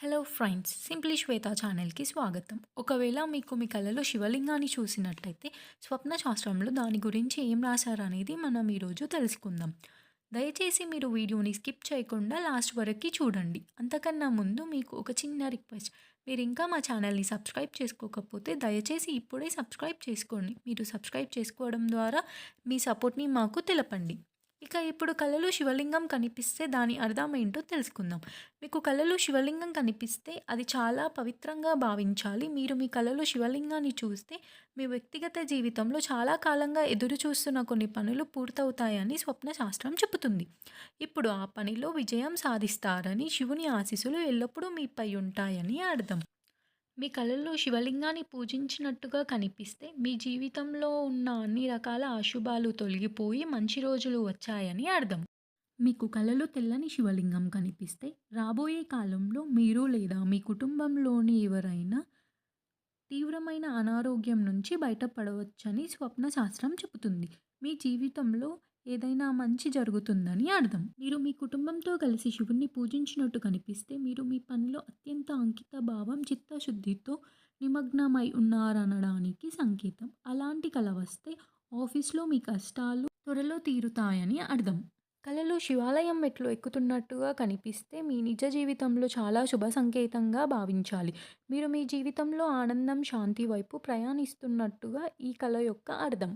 Hello friends simply శ్వేత ఛానల్కి స్వాగతం. ఒకవేళ మీకు మీ కళలో శివలింగాన్ని చూసినట్లయితే స్వప్న శాస్త్రంలో దాని గురించి ఏం రాశారనేది మనం ఈరోజు తెలుసుకుందాం. దయచేసి మీరు వీడియోని స్కిప్ చేయకుండా లాస్ట్ వరకు చూడండి. అంతకన్నా ముందు మీకు ఒక చిన్న రిక్వెస్ట్. మీరు ఇంకా మా ఛానల్ని సబ్స్క్రైబ్ చేసుకోకపోతే దయచేసి ఇప్పుడే సబ్స్క్రైబ్ చేసుకోండి. మీరు సబ్స్క్రైబ్ చేసుకోవడం ద్వారా మీ సపోర్ట్ని మాకు తెలపండి. ఇక ఇప్పుడు కళలో శివలింగం కనిపిస్తే దాని అర్థం ఏంటో తెలుసుకుందాం. మీకు కళలో శివలింగం కనిపిస్తే అది చాలా పవిత్రంగా భావించాలి. మీరు మీ కళలో శివలింగాన్ని చూస్తే మీ వ్యక్తిగత జీవితంలో చాలా కాలంగా ఎదురు చూస్తున్న కొన్ని పనులు పూర్తవుతాయని స్వప్న శాస్త్రం చెబుతుంది. ఇప్పుడు ఆ పనిలో విజయం సాధిస్తారని శివుని ఆశీస్సులు ఎల్లప్పుడూ మీపై ఉంటాయని అర్థం. మీ కళల్లో శివలింగాన్ని పూజించినట్టుగా కనిపిస్తే మీ జీవితంలో ఉన్న అన్ని రకాల అశుభాలు తొలగిపోయి మంచి రోజులు వచ్చాయని అర్థం. మీకు కళలో తెల్లని శివలింగం కనిపిస్తే రాబోయే కాలంలో మీరు లేదా మీ కుటుంబంలోని ఎవరైనా తీవ్రమైన అనారోగ్యం నుంచి బయటపడవచ్చని స్వప్న శాస్త్రం చెబుతుంది. మీ జీవితంలో ఏదైనా మంచి జరుగుతుందని అర్థం. మీరు మీ కుటుంబంతో కలిసి శివుణ్ణి పూజించినట్టు కనిపిస్తే మీరు మీ పనిలో అత్యంత అంకిత భావం చిత్తశుద్ధితో నిమగ్నమై ఉన్నారనడానికి సంకేతం. అలాంటి కళ వస్తే ఆఫీస్లో మీ కష్టాలు త్వరలో తీరుతాయని అర్థం. కళలో శివాలయం మెట్లు ఎక్కుతున్నట్టుగా కనిపిస్తే మీ నిజ జీవితంలో చాలా శుభ సంకేతంగా భావించాలి. మీరు మీ జీవితంలో ఆనందం శాంతి వైపు ప్రయాణిస్తున్నట్టుగా ఈ కళ యొక్క అర్థం.